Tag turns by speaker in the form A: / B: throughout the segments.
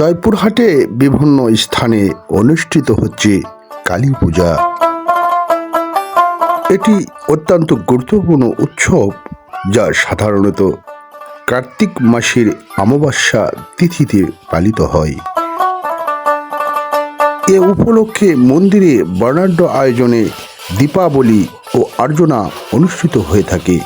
A: জয়পুরহাটে বিভিন্ন স্থানে অনুষ্ঠিত হচ্ছে কালী পূজা। এটি অত্যন্ত গুরুত্বপূর্ণ উৎসব, যা সাধারণত কার্তিক মাসের অমাবস্যা তিথিতে পালিত হয়। এ উপলক্ষে মন্দিরে বর্ণাঢ্য আয়োজনে দীপাবলি ও আর্জনা অনুষ্ঠিত হয়ে থাকে।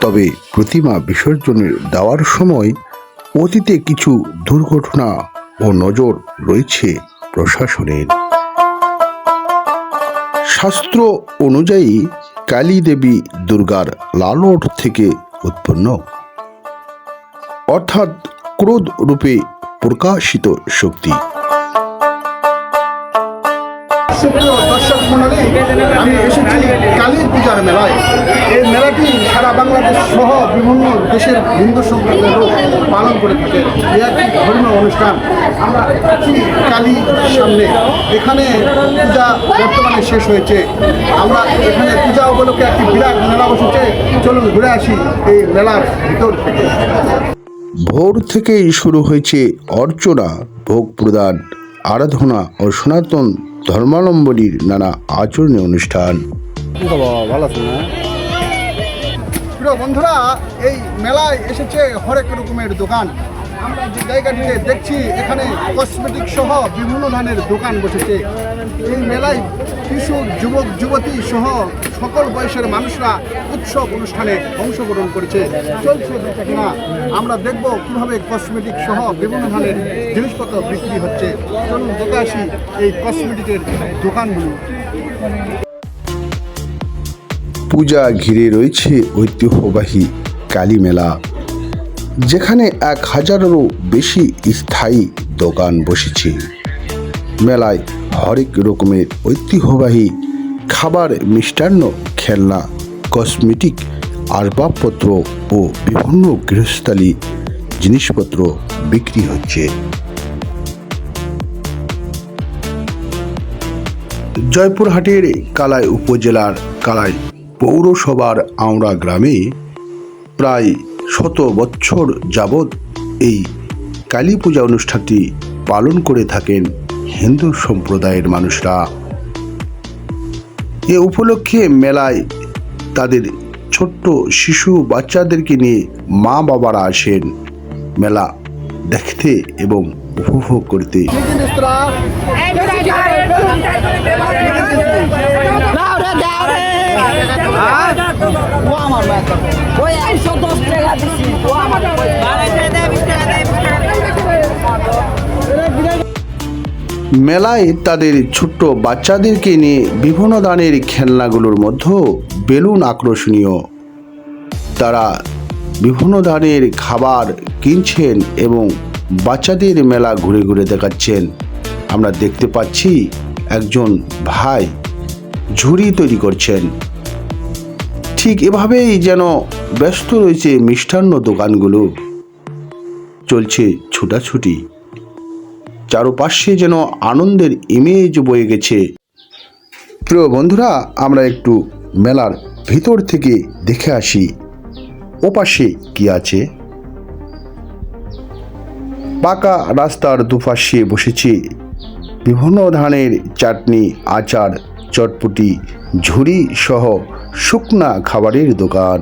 A: তবে প্রতিমা বিসর্জনের দেওয়ার সময় অতীতে কিছু দুর্ঘটনা ও নজর রয়েছে প্রশাসনের। শাস্ত্র অনুযায়ী কালী দেবী দুর্গার লালট থেকে উৎপন্ন। অর্থাৎ ক্রোধ রূপে প্রকাশিত শক্তি।
B: আমি এসেছি কালী পূজার মেলায়। এই মেলাটি সারা বাংলাদেশ সহ বিভিন্ন দেশের হিন্দু সম্প্রদায়ের লোক পালন করে থাকে। এই একটি ধর্মীয় অনুষ্ঠান। আমরা কালী সামনে। এখানে পূজা বর্তমানে শেষ হয়েছে। আমরা এখানে পূজা উপলক্ষে একটি বিরাট মেলা বসেছে। চলুন ঘুরে আসি এই মেলার ভিতর থেকে।
A: ভোর থেকেই শুরু হয়েছে অর্চনা, ভোগ প্রদান, আরাধনা ও সনাতন ধর্মাবলম্বীর নানা আচরণীয় অনুষ্ঠান।
B: বন্ধুরা এই মেলায় এসেছে হরেক রকমের দোকান। জায়গাটিতে দেখছি, এখানে কসমেটিক সহ বিভিন্ন ধরনের দোকান বসেছে। এই মেলায় কিছু যুবক, যুবতী সহ সকল বয়সের মানুষরা উৎসব অনুষ্ঠানে অংশগ্রহণ করেছে। চলছে না আমরা দেখব কীভাবে কসমেটিক সহ বিভিন্ন ধরনের জিনিসপত্র বিক্রি হচ্ছে। চলুন দেখে আসি এই কসমেটিকের দোকানগুলো।
A: পূজা ঘিরে রয়েছে ঐতিহ্যবাহী কালী মেলা। যেখানে এক হাজারেরও বেশি স্থায়ী দোকান বসেছে। মেলায় হরেক রকমের ঐতিহ্যবাহী খাবার মিষ্টান্ন, খেলনা, কসমেটিক, আসবাবপত্র ও বিভিন্ন গৃহস্থালী জিনিসপত্র বিক্রি হচ্ছে। জয়পুরহাটের কালাই উপজেলার কালাই পৌরসভার আওড়া গ্রামে প্রায় শত বছর যাবৎ এই কালী পূজা অনুষ্ঠানটি পালন করে থাকেন হিন্দু সম্প্রদায়ের মানুষরা এ উপলক্ষে মেলায় তাদের ছোট্ট শিশু বাচ্চাদেরকে নিয়ে মা বাবারা আসেন মেলা দেখতে এবং উপভোগ করতে
C: ও আমার ওই টাকা ও আমার
A: মেলায় তাদের ছোট্ট বাচ্চাদেরকে নিয়ে বিভিন্ন দানের খেলনাগুলোর মধ্যেও বেলুন আকর্ষণীয়। তারা বিভিন্ন ধরনের খাবার কিনছেন এবং বাচ্চাদের মেলা ঘুরে ঘুরে দেখাচ্ছেন। আমরা দেখতে পাচ্ছি একজন ভাই ঝুড়ি তৈরি করছেন। ঠিক এভাবেই যেন ব্যস্ত রয়েছে মিষ্টান্ন দোকানগুলো। চলছে ছুটাছুটি। চারপাশে যেন আনন্দের ইমেজ বয়ে গেছে। প্রিয় বন্ধুরা, আমরা একটু মেলার ভিতর থেকে দেখে আসি। ওপাশে কি আছে? পাকা রাস্তার দুপাশে বসেছে বিভিন্ন ধরনের চাটনি, আচার চটপটি, ঝুড়ি সহ শুকনা খাবারের দোকান।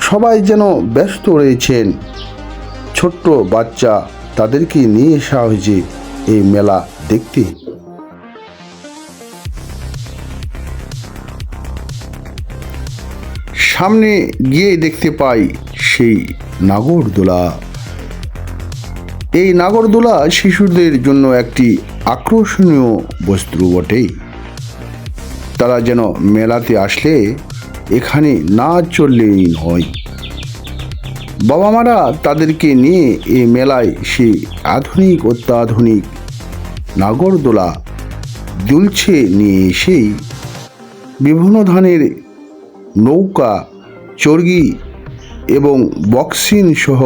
A: সবাই যেন ব্যস্ত রয়েছেন। ছোট্ট বাচ্চা তাদেরকে নিয়ে আসা হয়েছে এই মেলা দেখতে। সামনে গিয়ে দেখতে পাই সেই নাগরদোলা। এই নাগরদোলা শিশুদের জন্য একটি আকর্ষণীয় বস্তু বটেই। তারা যেন মেলাতে আসলে এখানে না চললেই নয় বাবা মারা তাদেরকে নিয়ে এই মেলায় সে আধুনিক, অত্যাধুনিক নাগরদোলা দুলছে নিয়ে এসেই বিভিন্ন ধরনের নৌকা, চর্গি এবং বক্সিন সহ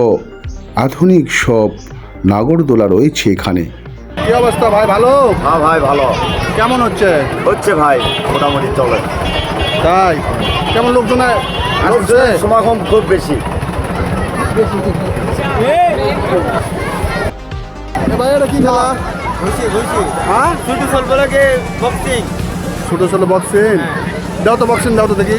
A: আধুনিক সব নাগরদোলা রয়েছে এখানে।
B: কি অবস্থা ভাই ভালো?
D: হ্যাঁ ভাই ভালো।
B: কেমন হচ্ছে?
D: হচ্ছে ভাই মোটামুটি চলে।
B: তাই? কেমন লোকজন আসছে?
D: সমাগম খুব বেশি।
B: এ ভাই এটা কি খেলা?
D: ঘুষি ঘুষি।
B: হ্যাঁ?
D: ছোট সলবলাকে বক্সিং
B: ছোট ছোট বক্সিং দাও তো বক্সিং দাও তো দেখি।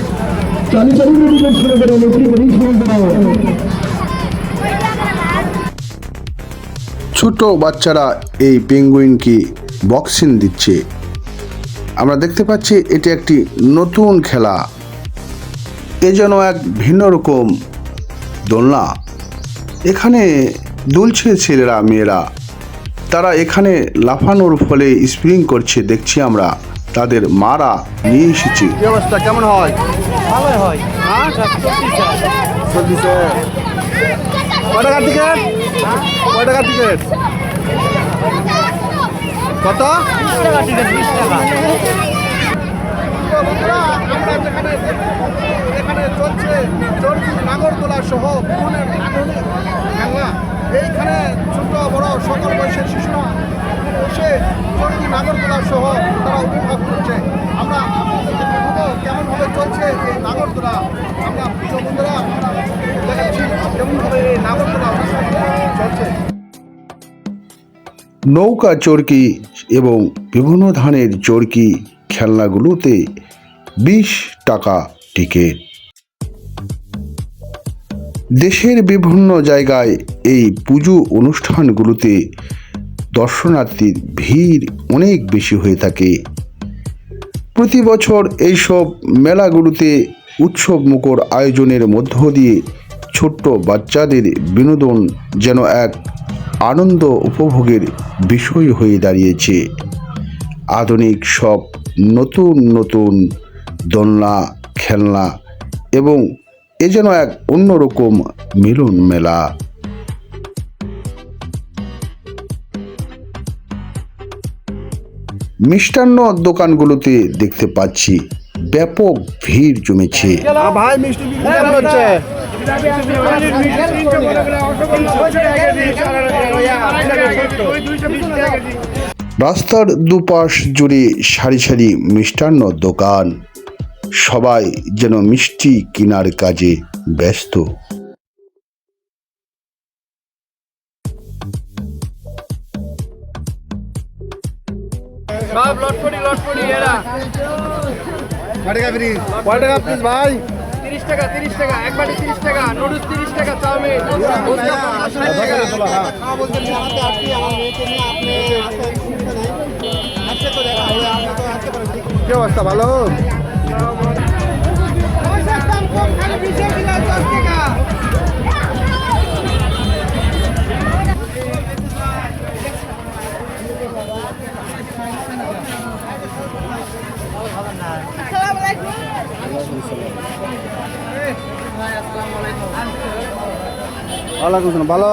B: ছোট বাচ্চারা এই পেঙ্গুইনকে বক্সিং দিচ্ছে। আমরা দেখতে পাচ্ছি এটি একটি নতুন খেলা। এ যেন এক ভিন্ন রকম দোলনা। এখানে দুলছে ছেলেরা মেয়েরা। তারা এখানে লাফানোর ফলে স্প্রিং করছে দেখছি আমরা। তাদের মারা নিয়ে এসেছে। কি অবস্থা? কেমন হয়?
D: ভালো হয়।
B: হ্যাঁ? কয় টিকিট কয় টিকিট কত? এখানে চলছে চর্বি নাগরদোলা সহ খেলনা এইখানে ছোট নৌকা চরকি এবং বিভিন্ন ধানের চরকি খেলনাগুলোতে বিশ টাকা টিকিট। দেশের বিভিন্ন জায়গায় এই পুজো অনুষ্ঠানগুলোতে দর্শনার্থীর ভিড় অনেক বেশি হয়ে থাকে। প্রতি বছর এইসব মেলাগুলোতে উৎসব মুখর আয়োজনের মধ্য দিয়ে ছোট্ট বাচ্চাদের বিনোদন যেন এক আনন্দ উপভোগের বিষয় হয়ে দাঁড়িয়েছে। আধুনিক সব নতুন নতুন দোলনা, খেলনা এবং এ যেন এক অন্যরকম মিলন মেলা। মিষ্টান্ন দোকানগুলোতে দেখতে পাচ্ছি ব্যাপক ভিড় জমেছে। ভাই, মিষ্টি রাস্তার দুপাশ জুড়ে সারি সারি মিষ্টান্ন দোকান। সবাই যেন মিষ্টি কেনার কাজে ব্যস্ত।
D: সব লটপটি লটপটি এরা।
B: কয় টাকা ফ্রি কয় টাকা প্লিজ ভাই?
D: টাকা তিরিশ টাকা এক বাটি তিরিশ টাকা নুডলস তিরিশ টাকা চাউমিন
B: কি অবস্থা ভালো? ওয়ালাইকুম ভালো?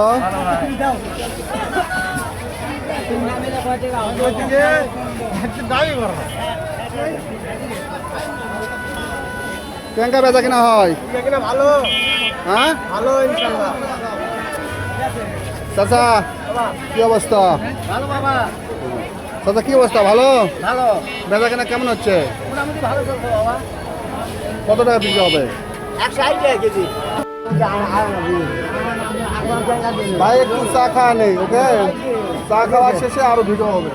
B: বেচা কিনা হয়?
D: ভালো
B: হ্যাঁ?
D: ভালো
B: চাচা, কি অবস্থা?
D: ভালো বাবা
B: চাচা, কি অবস্থা? ভালো?
D: ভালো
B: বেচা কিনা কেমন হচ্ছে? কত টাকা বিক্রি হবে?
D: একশো কেজি।
B: ভাই একটু চা খাওয়া নেই ওকে? চা খাওয়া শেষে আরও ভিডিও হবে।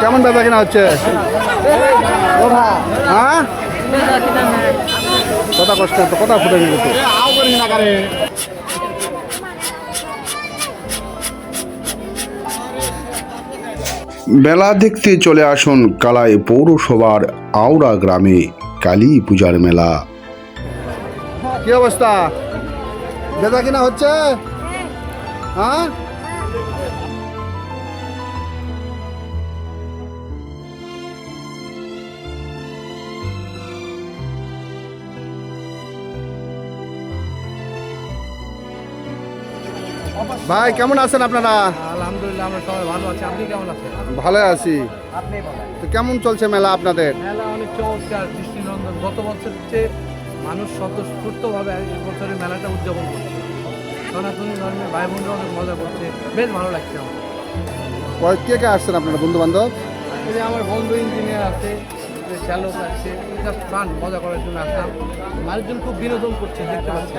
B: কেমন বেচা কিনা হচ্ছে? হ্যাঁ। কথা কষ্ট তো কথা ফুটে গেছে মেলা দেখতে চলে আসুন কালাই পৌরসভার আওড়া গ্রামে কালী পূজার মেলা। কি অবস্থা? বেচা কিনা হচ্ছে? হ্যাঁ? ভাই কেমন আছেন আপনারা?
D: আলহামদুলিল্লাহ আমরা সবাই ভালো আছি। আপনি কেমন আছেন?
B: ভালো আছি।
D: আপনি
B: তো কেমন চলছে মেলা আপনাদের?
D: মেলা অনেক চমৎকার দৃষ্টিনন্দন। গত বছরের চেয়ে
E: মানুষ স্বতঃস্ফূর্তভাবে এই বছরের মেলাটা উদযাপন করছে। সনাতনী ধর্মের ভাই বোনরা অনেক মজা করছে। বেশ ভালো লাগছে আমার।
B: কে কে আসছেন আপনারা বন্ধু বান্ধব
E: আমার বন্ধু ইঞ্জিনিয়ার আছে যে চালক আছে জাস্ট ফান মজা করার জন্য আসলাম। মানুষজন খুব বিনোদন করছে দেখতে পাচ্ছি